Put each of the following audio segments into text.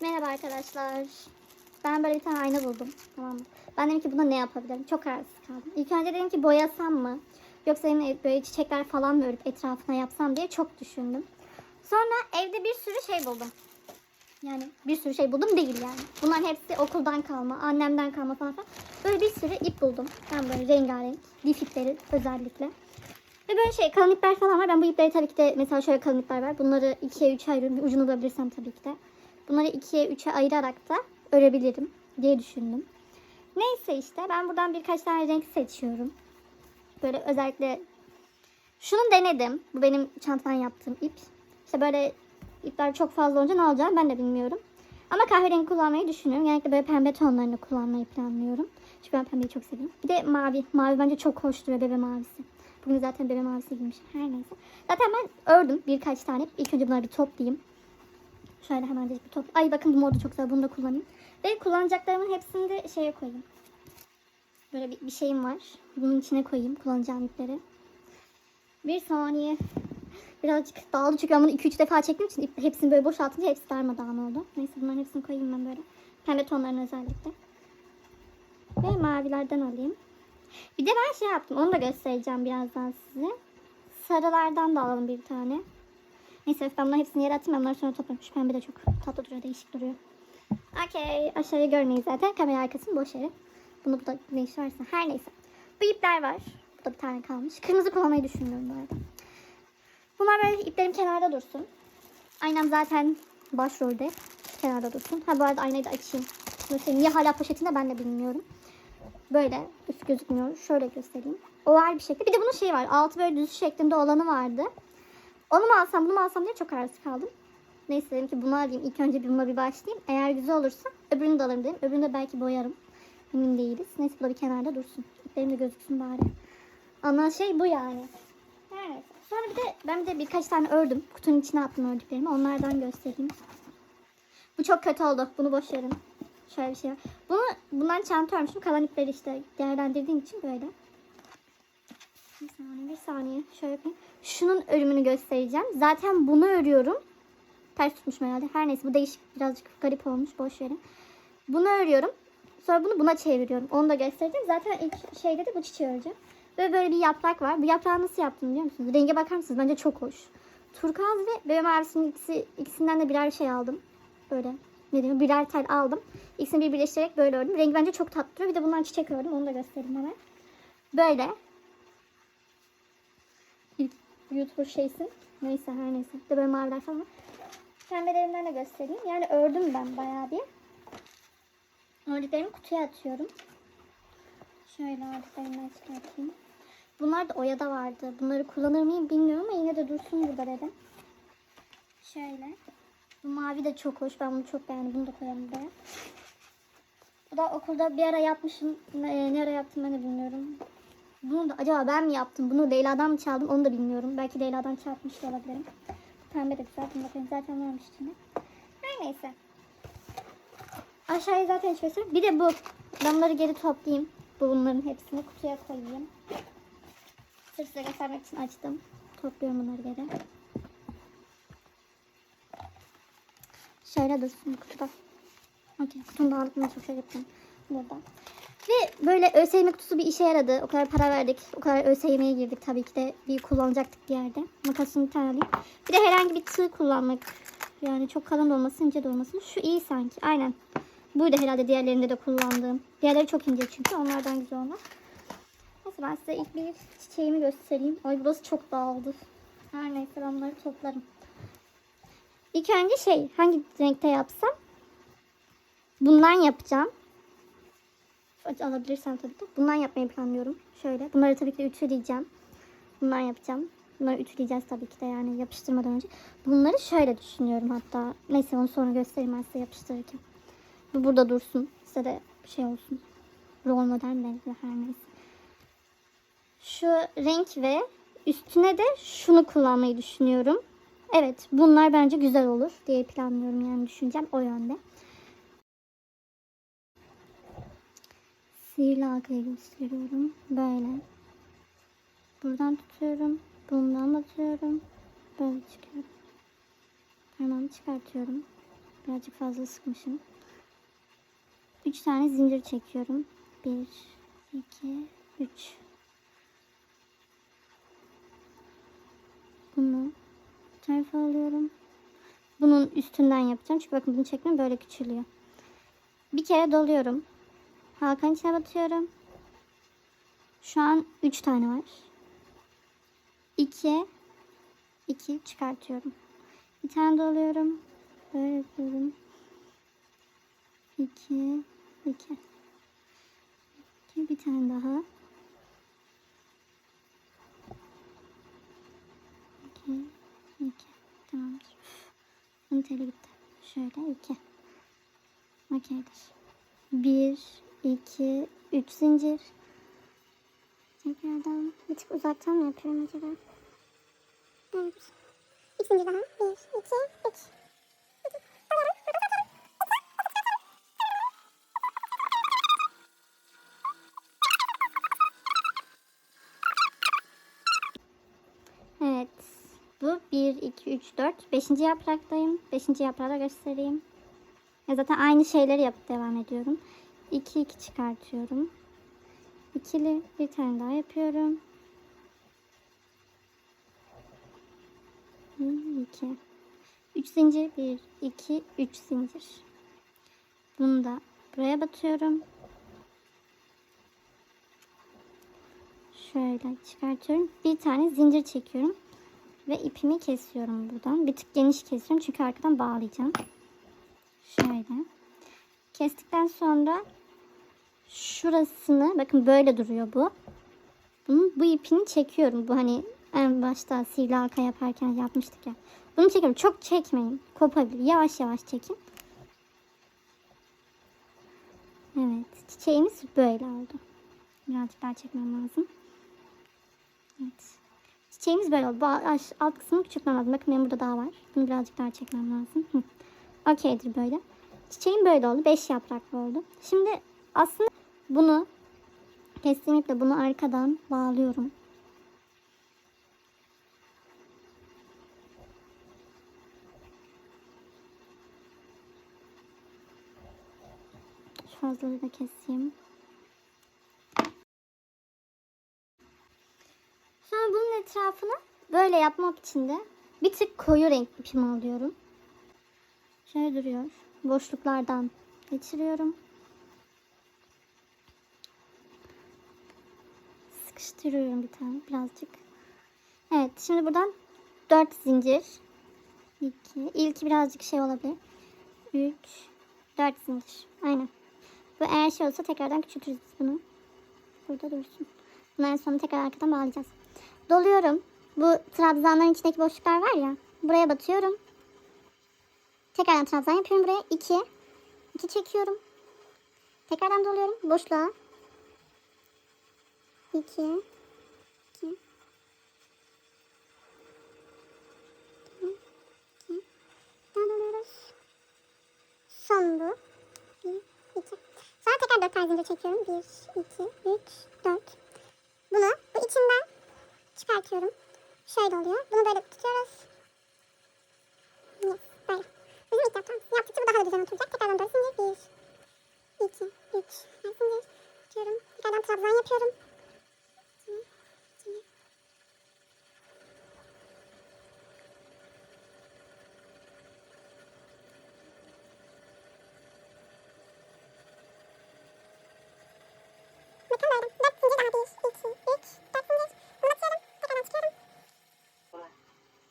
Merhaba arkadaşlar. Ben böyle bir tane ayna buldum. Tamam mı? Ben dedim ki buna ne yapabilirim? Çok kararsız kaldım. İlk önce dedim ki boyasam mı? Yoksa yine böyle çiçekler falan mı örüp etrafına yapsam diye çok düşündüm. Sonra evde bir sürü şey buldum. Yani bir sürü şey buldum değil yani. Bunların hepsi okuldan kalma, annemden kalma falan filan. Böyle bir sürü ip buldum. Ben böyle rengarenk, lif ipleri özellikle. Ve böyle şey kalın ipler falan var. Ben bu ipleri tabii ki de mesela şöyle kalın ipler var. Bunları ikiye üçe ayırıyorum. Bir ucunu bulabilirsem tabii ki de. Bunları ikiye üçe ayırarak da örebilirim diye düşündüm. Neyse işte ben buradan birkaç tane renk seçiyorum. Böyle özellikle şunu denedim. Bu benim çantadan yaptığım ip. İşte böyle ipler çok fazla olunca ne olacağını ben de bilmiyorum. Ama kahverengi kullanmayı düşünüyorum. Genellikle böyle pembe tonlarını kullanmayı planlıyorum. Çünkü ben pembeyi çok seviyorum. Bir de mavi. Mavi bence çok hoş duruyor bebe mavisi. Bugün zaten bebe mavisi giymişim. Her neyse. Zaten ben ördüm birkaç tane. İlk önce bunları bir toplayayım. Şöyle hemen bir top. Ay bakın bu modu çok güzel. Bunu da kullanayım. Ve kullanacaklarımın hepsini de şeye koyayım. Böyle bir, bir şeyim var. Bunun içine koyayım kullanacağım ipleri. Bir saniye. Birazcık dağıldı çünkü ben bunu 2-3 defa çektiğim için hepsini böyle boşaltınca hepsi darmadağın oldu. Neyse bunların hepsini koyayım ben böyle. Pembe tonlarını özellikle. Ve mavilerden alayım. Bir de ben şey yaptım. Onu da göstereceğim birazdan size. Sarılardan da alalım bir tane. Neyse ben bunların hepsini yere atayım. Ben bunları sonra toplarım. Şu pembe de çok tatlı duruyor. Değişik duruyor. Okey. Aşağıya görmeyiz zaten. Kamera arkasının boş yeri. Bunu bu da ne iş varsa. Her neyse. Bu ipler var. Bu da bir tane kalmış. Kırmızı kullanmayı düşünüyorum bu arada. Bunlar böyle iplerim kenarda dursun. Aynam zaten başrolde. Kenarda dursun. Ha bu arada aynayı da açayım. Mesela niye hala poşetinde ben de bilmiyorum. Böyle üst gözükmüyor. Şöyle göstereyim. Oval bir şekilde. Bir de bunun şeyi var. Altı böyle düz şeklinde olanı vardı. Onu mu alsam bunu mu alsam diye çok kararsız kaldım. Neyse dedim ki bunu alayım. İlk önce buna bir başlayayım. Eğer güzel olursa öbürünü de alırım dedim. Öbürünü de belki boyarım. Emin değiliz. Neyse bu da bir kenarda dursun. İplerim de gözüksün bari. Ana şey bu yani. Evet. Sonra bir de ben bir de birkaç tane ördüm. Kutunun içine attım ördüklerimi. Onlardan göstereyim. Bu çok kötü oldu. Bunu boş verin. Şöyle bir şey var. Bunu, bundan çanta örmüşüm. Kalan ipleri işte değerlendirdiğim için böyle. Bir saniye, bir saniye. Şöyle yapayım. Şunun örümünü göstereceğim. Zaten bunu örüyorum. Ters tutmuşum herhalde. Her neyse bu değişik birazcık garip olmuş. Boş verin. Bunu örüyorum. Sonra bunu buna çeviriyorum. Onu da göstereceğim. Zaten ilk şeyde de bu çiçeği öreceğim. Ve böyle bir yaprak var. Bu yaprağı nasıl yaptım biliyor musunuz? Renge bakar mısınız? Bence çok hoş. Turkuaz ve bebe mavisinin ikisi, ikisinden de birer şey aldım. Böyle ne diyeyim birer tel aldım. İkisini bir birleştirerek böyle ördüm. Rengi bence çok tatlı. Bir de bundan çiçek ördüm. Onu da göstereyim hemen. Böyle. YouTuber şeysin. Neyse her neyse. De böyle maviler falan var. Pembelerinden de göstereyim. Yani ördüm ben bayağı bir. Ördüklerimi kutuya atıyorum. Şöyle ördüklerimden çıkartayım. Bunlar da oyada vardı. Bunları kullanır mıyım bilmiyorum ama yine de dursun burada dedim. Şöyle. Bu mavi de çok hoş. Ben bunu çok beğendim. Bunu da koyalım buraya. Bu da okulda bir ara yapmışım. Ne, ne ara yaptım ben de bilmiyorum. Bunu da acaba ben mi yaptım? Bunu Leyla'dan mı çaldım? Onu da bilmiyorum. Belki Leyla'dan çarpmış da olabilirim. Pembe de güzel. Bunu koyayım. Zaten varmış içinde. Her neyse. Aşağıya zaten hiç göstereyim. Bir de bu. Bunları geri toplayayım. Bu bunların hepsini kutuya koyayım. Sırf size göstermek için açtım. Topluyorum bunları geri. Şöyle dursun kutuda. Okey. Kutunu da mı çok şey yapacağım. Burada. Ve böyle ÖSYM kutusu bir işe yaradı. O kadar para verdik. O kadar ÖSYM'ye girdik. Tabii ki de bir kullanacaktık bir yerde. Makasını tane. Bir de herhangi bir tığ kullanmak. Yani çok kalın olmasın, ince de olmasın. Şu iyi sanki. Aynen. Buydu herhalde diğerlerinde de kullandığım. Diğerleri çok ince çünkü. Onlardan güzel olan. Neyse ben size ilk bir çiçeğimi göstereyim. Ay burası çok dağıldı. Her neyse ben bunları toplarım. İlk önce şey hangi renkte yapsam? Bundan yapacağım. Alabilirsem tabii de. Bundan yapmayı planlıyorum. Şöyle. Bunları tabii ki de ütüleyeceğim. Bundan yapacağım. Bunları ütüleyeceğiz tabii ki de yani yapıştırmadan önce. Bunları şöyle düşünüyorum hatta. Neyse onu sonra göstereyim ben size yapıştırırken. Bu burada dursun. Size de şey olsun. Rol model renkli her neyse. Şu renk ve üstüne de şunu kullanmayı düşünüyorum. Evet bunlar bence güzel olur diye planlıyorum yani düşüncem o yönde. Sihirli halkayı gösteriyorum. Böyle. Buradan tutuyorum. Bundan atıyorum. Böyle çıkıyorum. Hemen çıkartıyorum. Birazcık fazla sıkmışım. 3 tane zincir çekiyorum. 1, 2, 3. Bunu bu tarafa alıyorum. Bunun üstünden yapacağım. Çünkü bakın bunu çekmem böyle küçülüyor. Bir kere doluyorum. Halkanın içine batıyorum. Şu an 3 tane var. 2 2 çıkartıyorum. Bir tane doluyorum. Böyle yapıyorum. 2 2 2 bir tane daha. 2 2 Tamamdır. Bunun teli gitti. Şöyle 2 Okeydir. 1 2 3 zincir. Tekrardan bir tık uzaktan mı yapıyorum acaba? Evet. İlk zincir daha. 1 2 3 Evet. Bu 1, 2, 3, 4. 5. yapraktayım. 5. yaprağı da göstereyim. Ya zaten aynı şeyleri yapıp devam ediyorum. 2, 2 çıkartıyorum. İkili bir tane daha yapıyorum. 1, 2. 3 zincir. 1, 2, 3 zincir. Bunu da buraya batıyorum. Şöyle çıkartıyorum. Bir tane zincir çekiyorum. Ve ipimi kesiyorum buradan. Bir tık geniş kesiyorum çünkü arkadan bağlayacağım. Şöyle. Kestikten sonra şurasını bakın böyle duruyor bu. Bunun bu ipini çekiyorum. Bu hani en başta sivri halka yaparken yapmıştık ya. Bunu çekiyorum. Çok çekmeyin. Kopabilir. Yavaş yavaş çekin. Evet. Çiçeğimiz böyle oldu. Birazcık daha çekmem lazım. Evet. Çiçeğimiz böyle oldu. Bu alt kısmını küçültmem lazım. Bakın benim burada daha var. Bunu birazcık daha çekmem lazım. Okeydir böyle. Çiçeğim böyle oldu. 5 yapraklı oldu. Şimdi aslında bunu kestiğim iple bunu arkadan bağlıyorum. Şu fazlalığı da keseyim. Sonra bunun etrafını böyle yapmak için de bir tık koyu renk ipimi alıyorum. Şöyle duruyor. Boşluklardan geçiriyorum. Sıkıştırıyorum bir tane birazcık. Evet şimdi buradan 4 zincir. 2. İlki birazcık şey olabilir. 3. 4 zincir. Aynen. Bu eğer şey olsa tekrardan küçültürüz bunu. Burada dursun. En sonunda tekrar arkadan bağlayacağız. Doluyorum. Bu trabzanların içindeki boşluklar var ya. Buraya batıyorum. Tekrardan trabzan yapıyorum buraya. 2. 2 çekiyorum. Tekrardan doluyorum. Boşluğa. 2. 2. Daha doluyoruz. Son bu. 1, 2. Sonra tekrar 4 tane zincir çekiyorum. 1, 2, 3, 4. Bunu bu içinden çıkartıyorum. Şöyle oluyor. Bunu böyle tutuyoruz. Yes, Bizim ilk yaptığımız. Yaptıkça bu daha da düzen oturacak. Tekrardan 4 zincir. 1, 2, 3. Her zincir. Tutuyorum. Tekrardan trabzan yapıyorum. İki, iki. Bakın böyle. 4 zincir daha 1, 2, 3, 4 zincir. Bunu atıyorum. Tekrardan çıkıyorum.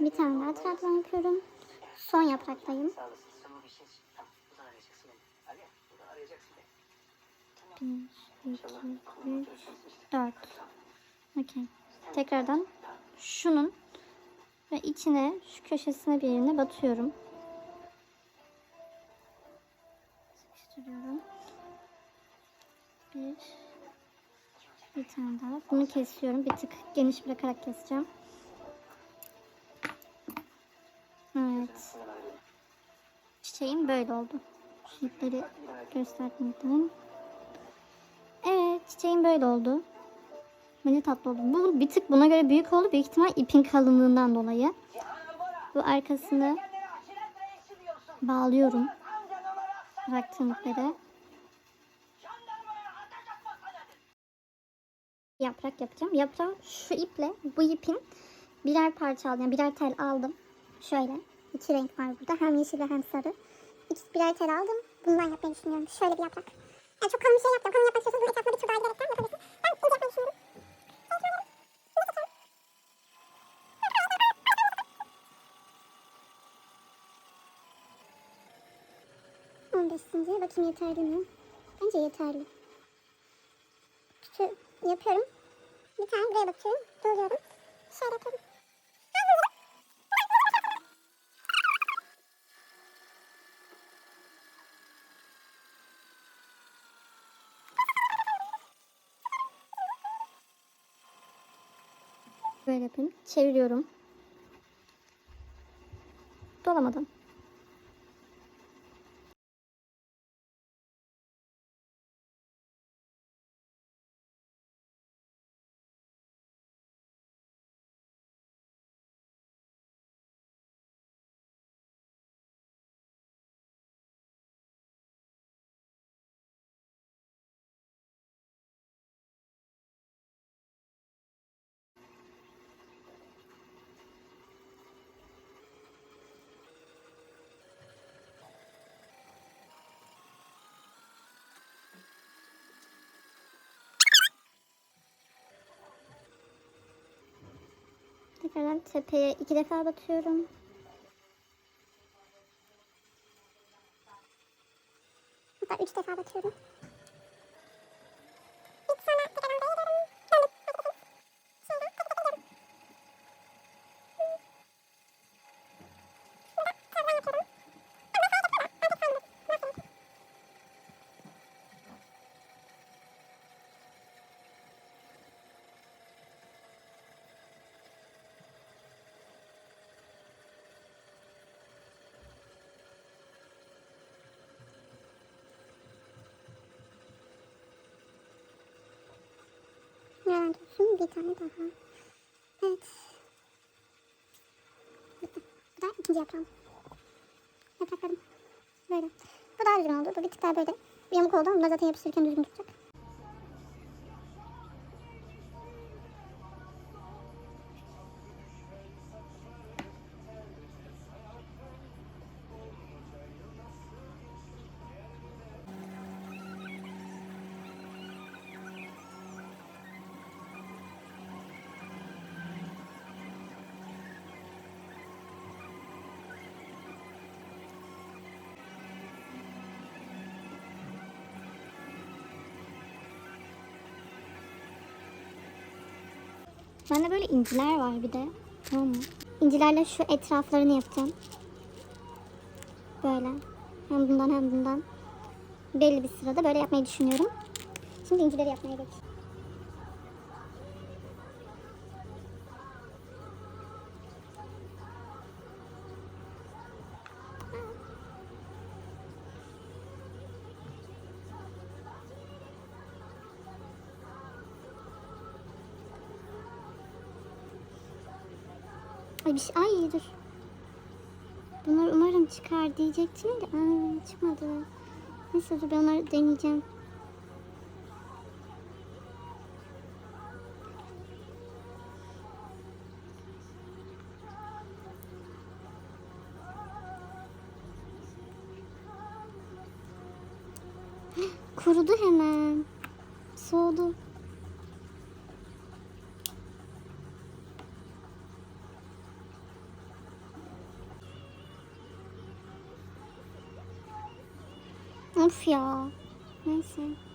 Bir tane daha trabzan yapıyorum. Son yapraktayım. Bir Tamam. Buradan arayacaksın beni. Ali, buradan arayacaksın beni. 1, 2, İnşallah. 3, 4. Okey. Tekrardan şunun ve içine şu köşesine bir yerine batıyorum. Sıkıştırıyorum. Bir, bir tane daha. Bunu kesiyorum. Bir tık geniş bırakarak keseceğim. Çiçeğim böyle oldu. İpleri göstermeden. Evet çiçeğim böyle oldu. Bence tatlı oldu. Bu bir tık buna göre büyük oldu. Büyük ihtimal ipin kalınlığından dolayı. Bu arkasını bağlıyorum. Bıraktığım ipleri. Yaprak yapacağım. Yaprağım şu iple bu ipin birer parça aldım. Yani birer tel aldım. Şöyle. İki renk var burada. Hem yeşil ve hem sarı. İkisi birer tel aldım. Bundan yapmayı düşünüyorum. Şöyle bir yaprak. Yani çok kalın bir şey yapacağım. Kalın yapmak istiyorsanız bunun etrafına bir tur daha giderekten yapabilirsiniz. Ben ince yapmayı düşünüyorum. 15. Bakayım yeterli mi? Bence yeterli. Şu yapıyorum. Bir tane buraya bakıyorum. Doluyorum. Şöyle yapıyorum. Böyle yapayım. Çeviriyorum. Dolamadım. Tekrardan tepeye iki defa batıyorum. Hatta üç defa batıyorum. İlk sonra tekrardan değiyorum. Döndüm. Şimdi tekrardan ediyorum. Burada tekrardan yapıyorum. Ondan sonra tekrardan. Artık sandım. Nasıl? Bir tane daha. Evet. Bu da ikinci yaprağım. Yapraklarım. Böyle. Bu daha düzgün oldu. Bu bir tık daha böyle yamuk oldu. Bunu da zaten yapıştırırken düzgün tutacak. Bende böyle inciler var bir de. Tamam mı? İncilerle şu etraflarını yapacağım. Böyle. Hem bundan hem bundan. Belli bir sırada böyle yapmayı düşünüyorum. Şimdi incileri yapmaya geç. Ay bir şey, ay dur. Bunlar umarım çıkar diyecektim de aa, çıkmadı. Neyse dur ben onları deneyeceğim. Kurudu hemen. Soğudu. Of ya. Neyse.